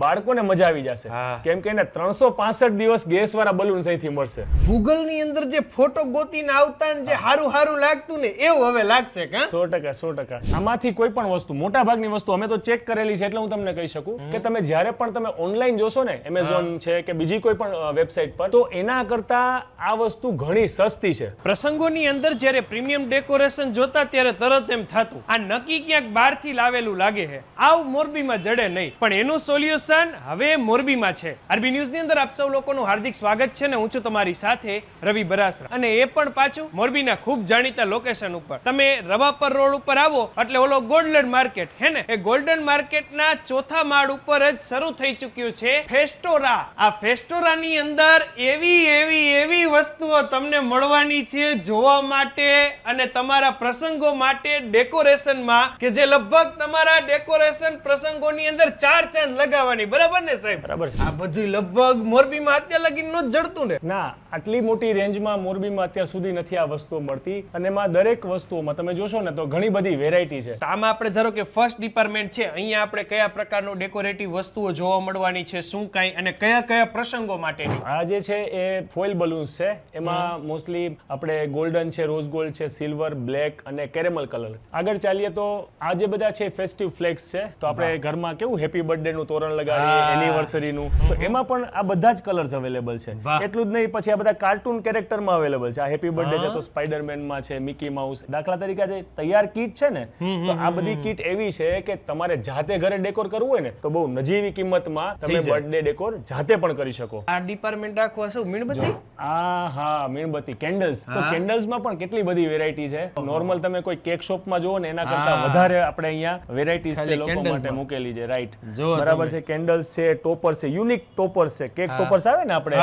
બાળકોને મજા આવી જશે. કેમ કે એને ત્રણસો પાસઠ દિવસ ગેસ વાળા બલૂન અહીંથી મળશે. ગૂગલની અંદર જે ફોટો ગોતીને આવતા ને જે હારું હારું લાગતું ને એવું હવે લાગશે કા સો ટકા સો ટકા. આમાંથી કોઈ પણ વસ્તુ મોટા ભાગની વસ્તુ અમે તો ચેક કરેલી છે એટલે હું તમને કહી શકું કે તમે જ્યારે પણ તમે ઓનલાઈન જોશો ને એમેઝોન છે કે બીજી કોઈ પણ વેબસાઇટ પર તો એના કરતા આ વસ્તુ ઘણી સસ્તી છે. પ્રસંગોની અંદર જ્યારે પ્રીમિયમ ડેકોરેશન જોતા ત્યારે તરત એમ થતું આ નક્કી ક્યાંક બહારથી લાવેલું લાગે છે. આવ મોરબીમાં જડે નહીં પણ એનું સોલ્યુશન હવે મોરબીમાં છે. આરબી ન્યૂઝની અંદર આપ સૌ લોકોનું હાર્દિક સ્વાગત છે ને હું છું તમારી સાથે રવિ બરાસરા. અને એ પણ પાછું મોરબીના ખૂબ જાણીતા લોકેશન ઉપર. તમે રવાપર રોડ ઉપર આવો, એટલે ઓલો ગોલ્ડન માર્કેટ, હે ને? એ ગોલ્ડન માર્કેટના ચોથા માળ ઉપર જ શરૂ થઈ ચૂક્યું છે ફેસ્ટોરા. આ ફેસ્ટોરાની અંદર એવી એવી એવી વસ્તુઓ તમને મળવાની છે જોવા માટે અને તમારા પ્રસંગો માટે ડેકોરેશનમાં કે જે લગભગ તમારા ડેકોરેશન પ્રસંગોની અંદર ચાર ચાંદ લગાવવાની બરાબર ને સાહેબ? બરાબર છે. આ બધી લગભગ મોરબીમાં અત્યાર લગીન નો જ જડતું ને. ના આટલી મોટી રેન્જમાં મોરબીમાં અત્યાર સુધી નથી આ વસ્તુઓ મળતી અને એમાં દરેક વસ્તુઓમાં તમે જોશો ને તો ઘણી બધી વેરાયટી છે. તો આમાં આપણે ધારો કે ફર્સ્ટ ડિપાર્ટમેન્ટ છે અહીંયા આપણે કયા પ્રકારનું ડેકોરેટિવ વસ્તુઓ જોવા મળવાની છે શું કાંઈ અને કયા કયા પ્રસંગો માટેની? આ જે છે એ ફોઇલ બલૂન્સ છે. એમાં મોસ્ટલી આપણે ગોલ્ડન છે રોઝ ગોલ્ડ છે સિલ્વર બ્લેક અને કેરેમલ કલર આગળ ચાલીએ તો આ જે બધા છે ફેસ્ટિવ ફ્લેક્સ છે તો આપણે ઘરમાં કેવું હેપી બર્થડે નું તોરણ લગાડીએ હા. તો એમાં પણ આ બધા જ કલર્સ અવેલેબલ છે. એટલું જ નહીં પછી આ બધા કાર્ટૂન કેરેક્ટરમાં અવેલેબલ છે. આ હેપી બર્થડે છે તો સ્પાઈડરમેનમાં છે મિકી માઉસ દાખલા તરીકે જે તૈયાર કીટ છે ને તો આ બધી કીટ એવી છે કે તમારે જાતે ઘરે ડેકોર કરવું હોય ને તો બહુ નજીવી કિંમતમાં તમે. બર્થડે ડેકોર જાતે પણ કરી શકો. આ ડિપાર્ટમેન્ટ રાખવા હશે મીણબત્તી? આ હા મીણબત્તી કેન્ડલ્સ તો કેન્ડલ્સમાં પણ કેટલી બધી વેરાયટી છે. નોર્મલ તમે કોઈ કેક શોપમાં જુઓ ને એના કરતા વધારે આપણે અહીંયા વેરાયટીઝ છે લોકો માટે મૂકેલી છે. રાઈટ બરાબર. છે કેન્ડલ્સ છે ટોપર્સ છે યુનિક ટોપર્સ છે. કેક. ટોપર્સ આવે ને આપણે.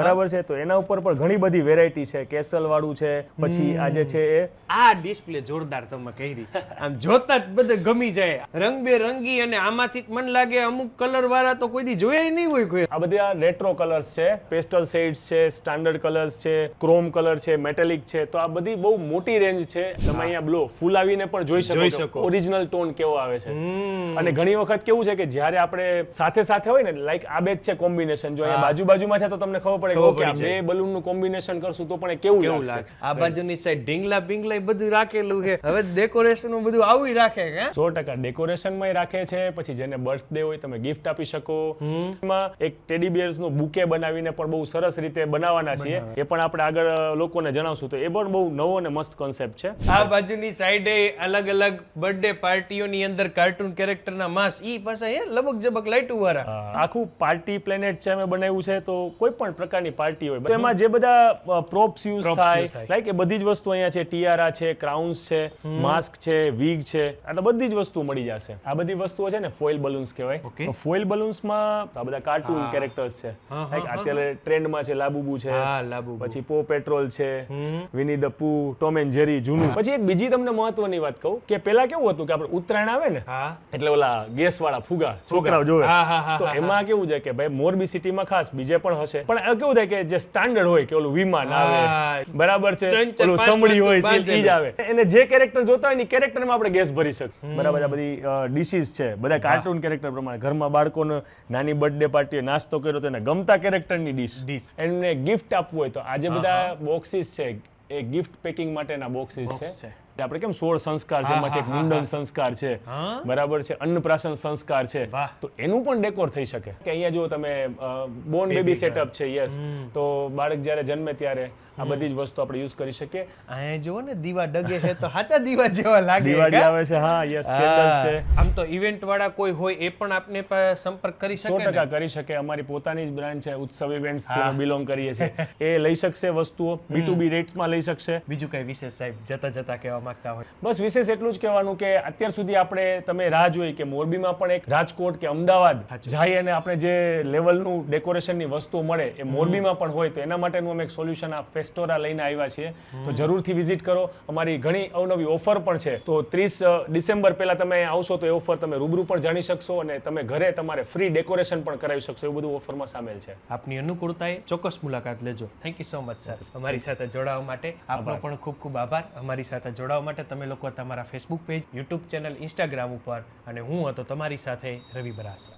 બરાબર છે? તો એના ઉપર પણ ઘણી બધી વેરાયટી છે. કેસલ વાળું છે પછી આ જે છે એ આ ડિસ્પ્લે જોરદાર તમે કહી આમ જોતા જ બધે ગમી જાય. રંગબેરંગી અને આમાંથી મન લાગે અમુક કલર વાળા તો કોઈ દી જોયા નહીં હોય કોઈ. આ બધા રેટ્રો કલર્સ છે. પેસ્ટલ શેડ્સ છે સ્ટાન્ડર્ડ કલર્સ છે ક્રોમ કલર છે મેટેલિક છે. તો આ બધી બહુ મોટી રેન્જ છે. તમે અહીંયા બ્લો ફૂલાવીને પણ જોઈ શકો. ઓરિજિનલ ટોન કેવો આવે છે. અને ઘણી વખત કેવું છે કે જ્યારે આપણે સાથે સાથે હોય ને લાઈક આ બે જ છે કોમ્બિનેશન જો અહીંયા બાજુ બાજુમાં છે તો તમને ખબર પડે કે આ બે બલૂનનું કોમ્બિનેશન કરશું તો પણ કેવું કેવું લાગે? આ બાજુની સાઈડ ઢીંગલા પિંગલા બધું રાખેલું છે. હવે ડેકોરેશનનું બધું આવું રાખે કે હા? સો ટકા. ડેકોરેશનમાં રાખે છે પછી જેને બર્થડે હોય તમે ગિફ્ટ આપી શકો. એમાં એક ટેડી બિયર્સનું બુકે બનાવીને પણ બહુ સરસ રીતે બનાવવાના છીએ. એ પણ આપણે આગળ લોકોને જણાવશું. તો એ પણ બહુ નવો અને મસ્ત કોન્સેપ્ટ છે. આ બાજુની સાઈડે અલગ અલગ બર્થડે પાર્ટીઓની અંદર કાર્ટૂન કેરેક્ટરના માસ ઈ પાસે હે લબક જબક લાઈટુ વાળા આખું પાર્ટી પ્લેનેટ છે અમે બનાવ્યું છે તો કોઈ પણ પ્રકારની પાર્ટી હોય. એમાં જે બધા પ્રોપ્સ યુઝ થાય લાઈક એ બધી જ વસ્તુ અહીંયા છે. ટીઆરા છે ક્રાઉન્સ છે માસ્ક છે વિગ છે. તો બધી જ વસ્તુ મળી જશે. આ બધી વસ્તુઓ છે ને ફોઇલ બલૂન્સ કહેવાય. તો ફોઇલ બલૂન્સમાં આ બધા કાર્ટૂન કેરેક્ટર્સ છે. અત્યારે ટ્રેન્ડમાં છે લાબુબુ છે. પછી પો પેટ્રોલ છે. Winnie the Pooh Tom and Jerry જૂનું. પછી એક બીજી તમને મહત્વની વાત કહું કે પેલા કેવું હતું કે આપણે ઉત્તરાયણ આવે ને એટલે ઓલા ગેસ વાળા ફુગા છોકરાઓ જોવે. તો એમાં કેવું છે કે ભાઈ મોરબી સિટીમાં ખાસ બીજે પણ હશે. પણ કેવું થાય કે જે સ્ટાન્ડર્ડ હોય કે ઓલું વિમાન આવે બરાબર છે ઓલું સમડી હોય બાંધેલું. જ આવે. એને જે કેરેક્ટર જોતા હોય ને કેરેક્ટરમાં આપણે ગેસ ભરી શકીએ. બરાબર આ બધી ડીશીસ છે. બધા કાર્ટૂન કેરેક્ટર પ્રમાણે. ઘરમાં બાળકોને નાની બર્થડે પાર્ટીએ નાસ્તો કર્યો તો એને ગમતા કેરેક્ટરની ડીશ Dish. એમને ગિફ્ટ આપવું હોય તો. આજે બધા બોક્સીસ છે. એ ગિફ્ટ પેકિંગ માટેના બોક્સીસ છે. છે. આપણે કેમ સોળ સંસ્કાર છે? હા, એમાં એક મુંડન સંસ્કાર છે. બરાબર છે. અન્નપ્રાશન સંસ્કાર છે. તો એનું પણ ડેકોર થઈ શકે. કે અહીંયા જો તમે બોર્ન બેબી સેટઅપ છે યસ તો બાળક જ્યારે જન્મે ત્યારે આ બધી જ વસ્તુ આપણે યુઝ કરી શકીએ. અહીંયા જુઓ ને દીવા ડગે છે તો સાચા દીવા જેવા લાગે દિવાળી આવે છે હા યસ છે. આમ તો ઇવેન્ટ વાળા કોઈ હોય એ પણ આપને સંપર્ક કરી શકે 100% કરી શકે. અમારી પોતાની જ બ્રાન્ડ છે ઉત્સવ ઇવેન્ટ્સ. બિલોંગ કરીએ છીએ. એ લઈ શકશે વસ્તુઓ બી ટુ બી રેટ્સમાં લઈ શકશે. બીજું કઈ વિશેષ સાહેબ જતા જતા કહેવા માંગતા હોય? બસ વિશેષ એટલું જ કહેવાનું કે અત્યાર સુધી આપણે તમે રાહ જોઈ કે મોરબીમાં પણ એક રાજકોટ કે અમદાવાદ જાય અને આપણે જે લેવલનું ડેકોરેશનની વસ્તુ મળે એ મોરબીમાં પણ હોય તો એના માટેનું અમે એક સોલ્યુશન આ ફેસ્ટોરા લઈને આવ્યા છીએ તો જરૂરથી વિઝિટ કરો. અમારી ઘણી અવનવી ઓફર પણ છે. તો ત્રીસ ડિસેમ્બર પહેલાં તમે આવશો તો એ ઓફર તમે રૂબરૂ પણ જાણી શકશો અને તમે ઘરે તમારે ફ્રી ડેકોરેશન પણ કરાવી શકશો એવું બધું ઓફરમાં સામેલ છે. આપની અનુકૂળતાએ ચોક્કસ મુલાકાત લેજો. Thank you so much sir અમારી સાથે જોડાવા માટે આપનો પણ ખૂબ ખૂબ આભાર. અમારી સાથે જોડાવા માટે તમે લોકો તમારા Facebook page YouTube channel Instagram ઉપર અને હું હતો તમારી સાથે રવિ બરાસરા